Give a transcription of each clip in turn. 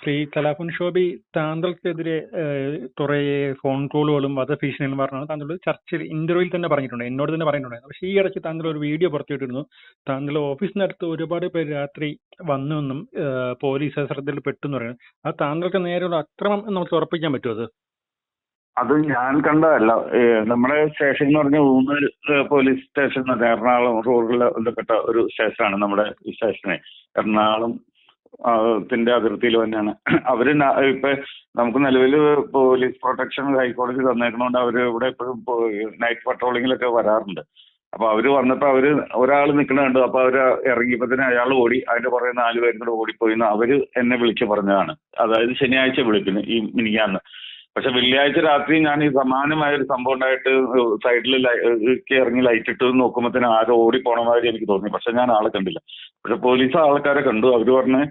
ശ്രീ കലാപൻ ഷോബി താങ്കൾക്കെതിരെ കുറെ ഫോൺ കോളുകളും വധഭീഷണികളും പറഞ്ഞാണ് താങ്കൾ ചർച്ചയിൽ ഇന്റർവ്യൂവിൽ തന്നെ പറഞ്ഞിട്ടുണ്ട്. എന്നോട് തന്നെ പറഞ്ഞിട്ടുണ്ടായിരുന്നു. പക്ഷേ ഈ ഇടയ്ക്ക് താങ്കൾ ഒരു വീഡിയോ പുറത്തുവിട്ടിരുന്നു. താങ്കൾ ഓഫീസിനടുത്ത് ഒരുപാട് പേര് രാത്രി വന്നുവെന്നും പോലീസ് ശ്രദ്ധയിൽ പെട്ടു എന്ന് പറയുന്നത് അത് താങ്കൾക്ക് നേരെയുള്ള അക്രമം നമുക്ക് ഉറപ്പിക്കാൻ പറ്റുമോ അത്? അത് ഞാൻ കണ്ടതല്ല. നമ്മുടെ സ്റ്റേഷൻ എന്ന് പറഞ്ഞ ഊന്നൽ പോലീസ് സ്റ്റേഷൻ എറണാകുളം റൂറൽ ബന്ധപ്പെട്ട ഒരു സ്റ്റേഷനാണ് നമ്മുടെ സ്റ്റേഷനെ എറണാകുളം ത്തിന്റെ അതിർത്തിയിൽ തന്നെയാണ്. അവർ ഇപ്പൊ നമുക്ക് നിലവിൽ പോലീസ് പ്രൊട്ടക്ഷൻ ഹൈക്കോടതി തന്നേക്കണോണ്ട് അവർ ഇവിടെ എപ്പോഴും നൈറ്റ് പട്രോളിങ്ങിലൊക്കെ വരാറുണ്ട്. അപ്പൊ അവർ വന്നപ്പോ അവർ ഒരാൾ നിൽക്കണ കണ്ടു. അപ്പൊ അവർ ഇറങ്ങിയപ്പോ തന്നെ അയാൾ ഓടി അതിന്റെ പുറകെ നാലുപേരും കൂടെ ഓടിപ്പോയിന്ന് അവർ എന്നെ വിളിച്ചു പറഞ്ഞതാണ്. അതായത് ശനിയാഴ്ച വിളിക്കുന്നു ഈ മിനിങ്ങാന്ന് പക്ഷെ വെള്ളിയാഴ്ച രാത്രി ഞാൻ ഈ സമാനമായ ഒരു സംഭവം ഉണ്ടായിട്ട് സൈഡിൽ ഇറങ്ങി ലൈറ്റ് ഇട്ട് നോക്കുമ്പോഴത്തേന് ആരോ ഓടി പോണ മാതിരി എനിക്ക് തോന്നി. പക്ഷെ ഞാൻ ആളെ കണ്ടില്ല. പക്ഷെ പോലീസ് ആൾക്കാരെ കണ്ടു. അവർ പറഞ്ഞ്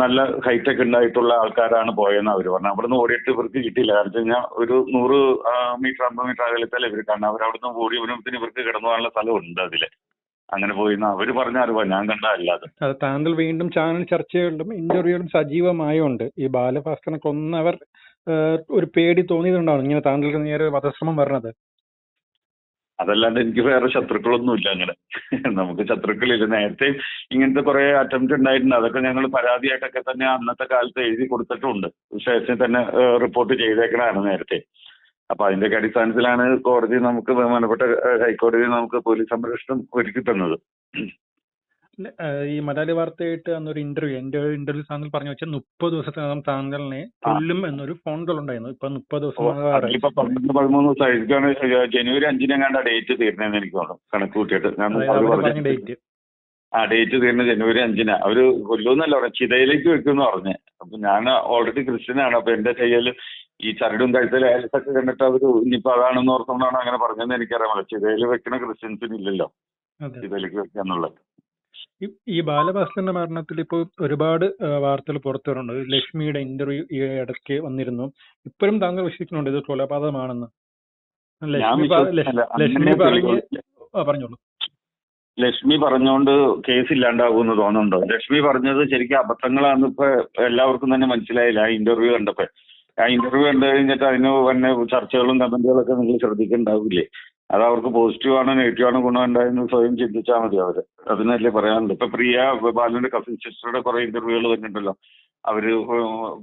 നല്ല ഹൈറ്റ് ഒക്കെ ഉണ്ടായിട്ടുള്ള ആൾക്കാരാണ് പോയെന്ന് അവർ പറഞ്ഞു. അവിടെ നിന്ന് ഓടിയിട്ട് ഇവർക്ക് കിട്ടിയില്ല. കാരണം വെച്ച് കഴിഞ്ഞാൽ ഒരു നൂറ് മീറ്റർ അമ്പത് മീറ്റർ അകലത്തല്ലേ ഇവർ കാരണം അവർ നിന്ന് ഓടി വരുമ്പോഴത്തേന് ഇവർക്ക് കിടന്നു പോകാനുള്ള സ്ഥലമുണ്ട് അതിൽ. അങ്ങനെ പോയിന്ന് അവർ പറഞ്ഞ അറിവാ. ഞാൻ കണ്ട അല്ലാതെ താങ്കൾ വീണ്ടും ചാനൽ ചർച്ചകളിലും ഇന്റർവ്യൂകളും സജീവമായുണ്ട് ഈ ബാലഭാസ്കറിനെ കൊന്നവർ ഒരു പേടി തോന്നിയിട്ടുണ്ടാവും ഇങ്ങനെ താങ്കൾക്ക് നേരെ വധശ്രമം വരണത്. അതല്ലാണ്ട് എനിക്ക് വേറെ ശത്രുക്കളൊന്നുമില്ല അങ്ങനെ. നമുക്ക് ശത്രുക്കളില്ല. നേരത്തെ ഇങ്ങനത്തെ കുറെ അറ്റംപ്റ്റ് ഉണ്ടായിട്ടുണ്ട്. അതൊക്കെ ഞങ്ങൾ പരാതിയായിട്ടൊക്കെ തന്നെ അന്നത്തെ കാലത്ത് എഴുതി കൊടുത്തിട്ടുണ്ട്. ശേഷം തന്നെ റിപ്പോർട്ട് ചെയ്തേക്കണാണ് നേരത്തെ. അപ്പൊ അതിന്റെയൊക്കെ അടിസ്ഥാനത്തിലാണ് കോടതി നമുക്ക് ബഹുമാനപ്പെട്ട ഹൈക്കോടതി നമുക്ക് പോലീസ് സംരക്ഷണം ഒരുക്കി തന്നത്. ഈ മലയാളി വാർത്തയായിട്ട് അന്നൊരു ഇന്റർവ്യൂ എന്റെ ഒരു ഇന്റർവ്യൂ താങ്കൾ പറഞ്ഞു വെച്ചാൽ മുപ്പത് ദിവസത്തിനകം താങ്കളിനെ കൊല്ലും എന്നൊരു ഫോൺ കോൾ ഉണ്ടായിരുന്നു. ഇപ്പൊ മുപ്പത് ദിവസം പതിമൂന്ന് ജനുവരി അഞ്ചിനെങ്ങാണ്ട് ഡേറ്റ് തീർന്നതെന്ന് എനിക്ക് തോന്നുന്നു. കണക്ക് കൂട്ടിയിട്ട് ഡേറ്റ് ആ ഡേറ്റ് തീർന്ന ജനുവരി അഞ്ചിനാ. അവർ കൊല്ലൂന്നല്ല പറഞ്ഞു ചിതയിലേക്ക് വെക്കുമെന്ന് പറഞ്ഞു. അപ്പൊ ഞാൻ ഓൾറെഡി ക്രിസ്ത്യനാണ്. അപ്പൊ എന്റെ കയ്യിൽ ഈ ചരടും കഴുത്തൽ അയൽസൊക്കെ കണ്ടിട്ട് അവർ ഇനിയിപ്പോ അതാണെന്ന് ഓർത്തുകൊണ്ടാണ് അങ്ങനെ പറഞ്ഞതെന്ന് എനിക്കറിയാമല്ലോ ചിതയിൽ വെക്കണ ക്രിസ്ത്യൻസിന് ഇല്ലല്ലോ ചിതയിലേക്ക് വെക്കാന്നുള്ളത്. ഈ ബാലഭാസ്കറിന്റെ മരണത്തിൽ ഇപ്പോൾ ഒരുപാട് വാർത്തകൾ പുറത്തു വരുന്നുണ്ട്. ലക്ഷ്മിയുടെ ഇന്റർവ്യൂ ഈ ഇടയ്ക്ക് വന്നിരുന്നു. ഇപ്പോഴും താങ്കൾ വിശ്വസിക്കുന്നുണ്ട് ഇത് കൊലപാതകമാണെന്ന്. ലക്ഷ്മി പറഞ്ഞ് പറഞ്ഞോളൂ. ലക്ഷ്മി പറഞ്ഞുകൊണ്ട് കേസ് ഇല്ലാണ്ടാകുമെന്ന് തോന്നുന്നുണ്ടോ? ലക്ഷ്മി പറഞ്ഞത് ശരിക്കും അബദ്ധങ്ങളാന്ന് ഇപ്പൊ എല്ലാവർക്കും തന്നെ മനസ്സിലായില്ല. ആ ഇന്റർവ്യൂ കണ്ടപ്പോ. ആ ഇന്റർവ്യൂ കണ്ടു കഴിഞ്ഞിട്ട് അതിന് തന്നെ ചർച്ചകളും കമന്റുകളൊക്കെ നിങ്ങൾ ശ്രദ്ധിക്കുന്നുണ്ടാവില്ലേ അത് അവർക്ക് പോസിറ്റീവ് ആണോ നെഗറ്റീവ് ആണോ ഗുണമുണ്ടായെന്ന് സ്വയം ചിന്തിച്ചാൽ മതി അവർ. അതിനല്ലേ പറയാനുള്ളൂ. ഇപ്പൊ പ്രിയ ബാലന്റെ കസിൻ സിസ്റ്ററുടെ കുറെ ഇന്റർവ്യൂകൾ വന്നിട്ടുണ്ടല്ലോ അവർ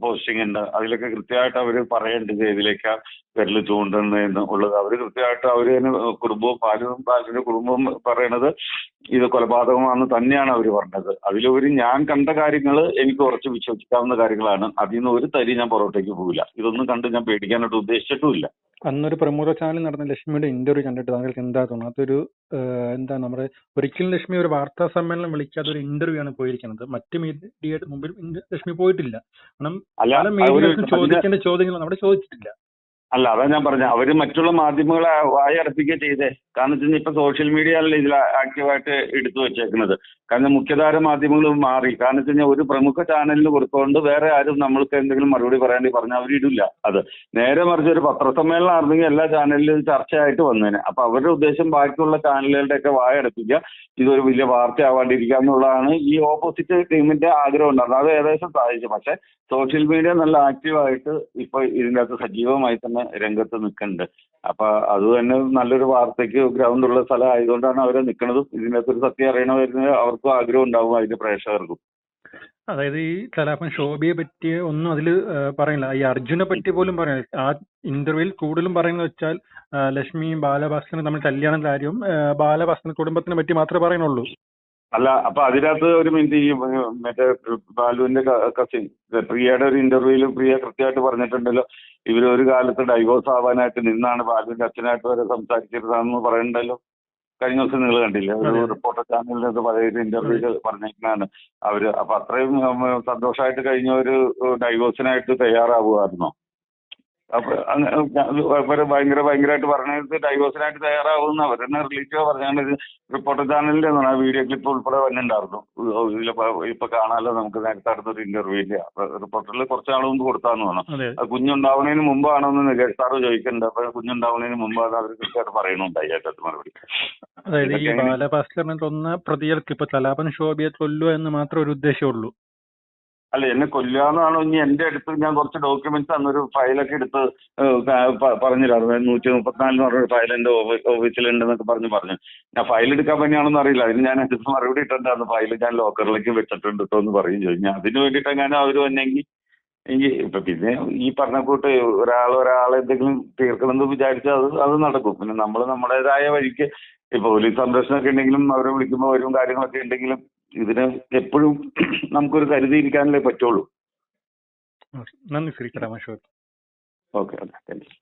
പോസ്റ്റിംഗ് ഉണ്ട്. അതിലൊക്കെ കൃത്യമായിട്ട് അവർ പറയേണ്ടത് ഇതിലേക്കാ വിരൽ ചൂണ്ടുന്നതെന്ന് ഉള്ളത്. അവർ കൃത്യമായിട്ട് അവർ തന്നെ കുടുംബവും ബാലും ബാലിന്റെ കുടുംബവും പറയണത് ഇത് കൊലപാതകമാണെന്ന് തന്നെയാണ് അവർ പറഞ്ഞത്. അതിലൊരു ഞാൻ കണ്ട കാര്യങ്ങൾ എനിക്ക് കുറച്ച് വിശ്വസിക്കാവുന്ന കാര്യങ്ങളാണ്. അതിൽ നിന്ന് ഒരു തരി ഞാൻ പുറത്തേക്ക് പോകില്ല ഇതൊന്നും കണ്ട് ഞാൻ പേടിക്കാനായിട്ട് ഉദ്ദേശിച്ചിട്ടുമില്ല. അന്നൊരു പ്രമുഖ ചാനലിൽ നടന്ന ലക്ഷ്മിയുടെ ഇന്റർവ്യൂ കണ്ടിട്ട് താങ്കൾക്ക് എന്താ തോന്നുന്നത് അതൊരു എന്താ നമ്മുടെ ഒരിക്കലും ലക്ഷ്മി ഒരു വാർത്താ സമ്മേളനം വിളിക്കാതെ ഒരു ഇന്റർവ്യൂ ആണ് പോയിരിക്കുന്നത്. മറ്റു മീഡിയയുടെ മുമ്പിൽ ലക്ഷ്മി പോയിട്ടില്ല. കാരണം അല്ല പല മീഡിയകൾക്കും ചോദിക്കേണ്ട ചോദ്യങ്ങൾ അവിടെ ചോദിച്ചിട്ടില്ല. അല്ല അതാ ഞാൻ പറഞ്ഞ. അവർ മറ്റുള്ള മാധ്യമങ്ങളെ വായ അടപ്പിക്കുക ചെയ്തേ. കാരണം വെച്ചാൽ ഇപ്പൊ സോഷ്യൽ അല്ല ഇതിൽ ആക്റ്റീവായിട്ട് എടുത്തു വെച്ചേക്കുന്നത് കാരണം മുഖ്യധാര മാധ്യമങ്ങൾ മാറി. കാരണം വെച്ച് കഴിഞ്ഞാൽ ഒരു പ്രമുഖ ചാനലിന് കൊടുത്തുകൊണ്ട് വേറെ ആരും നമ്മൾക്ക് എന്തെങ്കിലും മറുപടി പറയാണ്ടി പറഞ്ഞാൽ അവരിടില്ല അത് നേരെ മറിച്ച് ഒരു പത്രസമ്മേളനം ആയിരുന്നെങ്കിൽ എല്ലാ ചാനലിലും ചർച്ചയായിട്ട് വന്നേനെ. അപ്പൊ അവരുടെ ഉദ്ദേശം ബാക്കിയുള്ള ചാനലുകളുടെ ഒക്കെ വായ അടപ്പിക്കുക ഇതൊരു വലിയ വാർത്തയാവാണ്ടിരിക്കുക എന്നുള്ളതാണ് ഈ ഓപ്പോസിറ്റ് ടീമിന്റെ ആഗ്രഹം ഉണ്ടായിരുന്നത്. അത് ഏകദേശം സാധിച്ചു. പക്ഷെ സോഷ്യൽ മീഡിയ നല്ല ആക്റ്റീവായിട്ട് ഇപ്പൊ ഇതിന്റെ അകത്ത് സജീവമായി തന്നെ രംഗത്ത് നിൽക്കുന്നുണ്ട്. അപ്പൊ അത് തന്നെ നല്ലൊരു വാർത്തയ്ക്ക് ഗ്രൗണ്ട് ഉള്ള സ്ഥലം ആയതുകൊണ്ടാണ് അവരെ നിൽക്കുന്നതും. ഇതിനകത്ത് ഒരു സത്യം അറിയണമായിരുന്നു അവർക്കും ആഗ്രഹം ഉണ്ടാവും അതിന്റെ പ്രേക്ഷകർക്കും. അതായത് ഈ കലാപൻ ശോഭയെ പറ്റി ഒന്നും അതിൽ പറയില്ല ഈ അർജുനെ പറ്റി പോലും പറയുന്നില്ല. ആ ഇന്റർവ്യൂവിൽ കൂടുതലും പറയുന്നത് വെച്ചാൽ ലക്ഷ്മിയും ബാലഭാസ്കറും തമ്മിൽ കല്യാണം കാര്യവും ബാലഭാസ്കർ കുടുംബത്തിനെ പറ്റി മാത്രമേ പറയുന്നുള്ളൂ. അല്ല അപ്പൊ അതിനകത്ത് ഒരു മിനിറ്റ് ഈ മറ്റേ ബാലുവിന്റെ കസിൻ പ്രിയയുടെ ഒരു ഇന്റർവ്യൂവിൽ പ്രിയ കൃത്യമായിട്ട് പറഞ്ഞിട്ടുണ്ടല്ലോ ഇവർ ഒരു കാലത്ത് ഡൈവോഴ്സ് ആവാനായിട്ട് നിന്നാണ് ബാലുവിന്റെ അച്ഛനായിട്ട് വരെ സംസാരിച്ചിരുന്നതെന്ന് പറയുന്നുണ്ടല്ലോ കഴിഞ്ഞ ദിവസം നിങ്ങൾ കണ്ടില്ലേ ഒരു. റിപ്പോർട്ടർ ചാനലിനകത്ത് പറയുന്ന ഒരു പറഞ്ഞിരിക്കുന്നതാണ് അവർ അപ്പൊ അത്രയും സന്തോഷമായിട്ട് കഴിഞ്ഞ ഒരു ഡൈവോഴ്സിനായിട്ട് തയ്യാറാവുമായിരുന്നോ അവർ ഭയങ്കര ഭയങ്കരമായിട്ട് പറഞ്ഞത് ഡൈവേഴ്സിനായിട്ട് തയ്യാറാവുന്ന അവർ തന്നെ റിലീറ്റ് പറഞ്ഞാൽ റിപ്പോർട്ടർ ചാനലിന്റെ ആ വീഡിയോ ക്ലിപ്പ് ഉൾപ്പെടെ വന്നിട്ടുണ്ടായിരുന്നു. ഇപ്പൊ കാണാമല്ലോ നമുക്ക് നേരത്തെ അടുത്തൊരു ഇന്റർവ്യൂവിന്റെ റിപ്പോർട്ടറിൽ കുറച്ച് നാൾ മുമ്പ് കൊടുത്താന്ന് പറഞ്ഞു കുഞ്ഞുണ്ടാവുന്നതിന് മുമ്പാണെന്ന് നികേഷ് സാറ് ചോദിക്കുന്നുണ്ട്. അപ്പൊ കുഞ്ഞുണ്ടാവുന്നതിന് മുമ്പ് അത് അവർ കൃത്യമായിട്ട് പറയണുണ്ടായി ഏറ്റവും മറുപടി. അതായത് ഈ ബാലഭാസ്കറിനെ കൊന്ന പ്രതികൾക്ക് ഇപ്പൊ കലാപൻ ശോഭിയെ കൊല്ലുക എന്ന് മാത്രം ഒരു ഉദ്ദേശമുള്ളൂ അല്ല എന്നെ കൊല്ലാന്നാണോ ഇനി എന്റെ അടുത്ത് ഞാൻ കുറച്ച് ഡോക്യുമെന്റ്സ് അന്നൊരു ഫയലൊക്കെ എടുത്ത് പറഞ്ഞില്ലായിരുന്നു നൂറ്റി മുപ്പത്തിനാല് എന്ന് പറഞ്ഞൊരു ഫയൽ എന്റെ ഓഫീസിൽ ഓഫീസിലുണ്ടെന്നൊക്കെ പറഞ്ഞു പറഞ്ഞു. ഞാൻ ഫയൽ എടുക്കാൻ പറ്റിയാണെന്ന് അറിയില്ല. അതിന് ഞാൻ അടുത്ത് മറുപടി ഇട്ടിട്ടുണ്ടായിരുന്നു ഫയൽ ഞാൻ ലോക്കറിലേക്ക് വെച്ചിട്ടുണ്ട് കേട്ടോ എന്ന് പറയും ചോദിച്ചു ഞാൻ അതിന് വേണ്ടിയിട്ട് ഞാൻ അവർ വന്നെങ്കിൽ എങ്കിൽ ഇപ്പൊ പിന്നെ ഈ പറഞ്ഞ കൂട്ട് ഒരാൾ ഒരാളെ എന്തെങ്കിലും തീർക്കണമെന്ന് വിചാരിച്ചാൽ അത് അത് നടക്കും. പിന്നെ നമ്മൾ നമ്മുടേതായ വഴിക്ക് ഇപ്പൊ പോലീസ് സംരക്ഷണമൊക്കെ ഉണ്ടെങ്കിലും അവരെ വിളിക്കുമ്പോൾ വരും കാര്യങ്ങളൊക്കെ ഉണ്ടെങ്കിലും ഇതിന് എപ്പോഴും നമുക്കൊരു കരുതിയിരിക്കാനല്ലേ പറ്റുള്ളൂ. നന്ദി Shri Kalameshwar okay okay thank you.